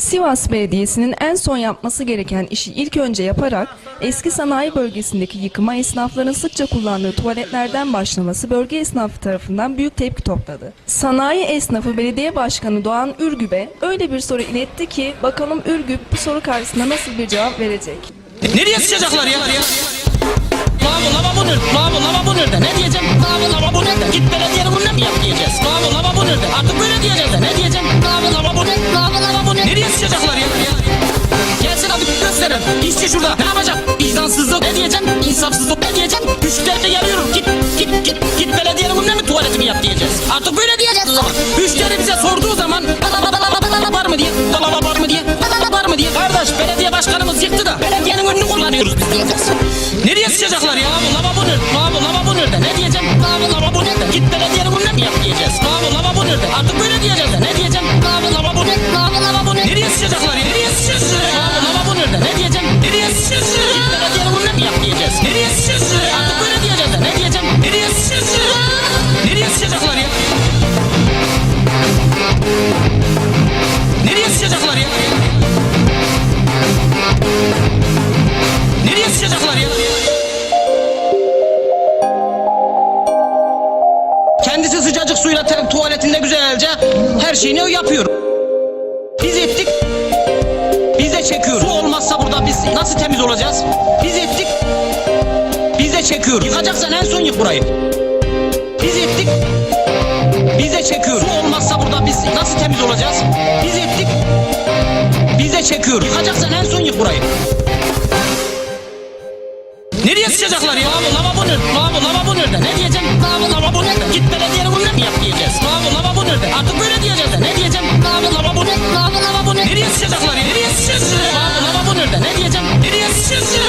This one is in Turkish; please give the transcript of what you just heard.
Sivas Belediyesi'nin en son yapması gereken işi ilk önce yaparak eski sanayi bölgesindeki yıkıma esnafların sıkça kullandığı tuvaletlerden başlaması bölge esnafı tarafından büyük tepki topladı. Sanayi esnafı belediye başkanı Doğan Ürgüp'e öyle bir soru iletti ki bakalım Ürgüp bu soru karşısında nasıl bir cevap verecek? Nereye sıçacaklar ya? Lavabo lavabo nerede? Lavabo lavabo nerede? Ne diyeceğim? Lavabo lavabo nerede? Git belediyenin önüne mi yap diyeceğiz? Lavabo lavabo nerede? Artık böyle diyeceğiz de ne diyeceğim? Hadi gösterin. İşçi şurada. Ne yapacak? Vicdansızlık ne diyeceğim? İnsafsızlık ne diyeceğim? Müşteride yarıyorum. Git git git git belediyenin önüne mi tuvaletimi yap diyeceğiz? Artık böyle diyeceğiz. Müşteri bize sorduğu zaman var mı diye, var mı diye, var mı diye. Kardeş belediye başkanımız yıktı da belediyenin önünü kullanıyoruz biz diyeceğiz. Nereye sıçacaklar ya? Lavabo nerede? Lavabo lavabo nerede? Ne diyeceğim? Lavabo lavabo nerede? Git belediyenin önüne mi yap diyeceğiz? Lavabo lavabo nerede? Artık böyle diyeceğiz Artık böyle diyeceğiz de ne diyeceğim? Nereye sıçacaklar? Nereye sıçacaklar ya? Nereye sıçacaklar ya? Nereye sıçacaklar ya? Kendisi sıcacık suyla tuvaletinde güzelce her şeyini yapıyor. Biz ettik. Biz de çekiyoruz. Su olmazsa burada biz nasıl temiz olacağız? Biz ettik. Çekiyoruz. Yıkacaksan en son yık burayı. Biz ettik. Biz de çekiyoruz. Su olmazsa burada biz nasıl temiz olacağız? Biz ettik. Biz de çekiyoruz. Yıkacaksan en son yık burayı. Nereye sıçacaklar ya? Lavabo lavabo nerede? Lavabo lavabo nerede? Ne diyeceğim? Lavabo lavabo nerede? Git belediyenin önüne mi yap diyeceğiz? Lavabo lavabo nerede? Artık böyle diyeceğiz de ne diyeceğim? Lavabo lavabo nerede? Lavabo lavabo nerede? Nereye sıçacaklar ya? Nereye sıçacaklar? Lavabo lavabo nerede? Ne diyeceğim? Nereye sıçacaklar?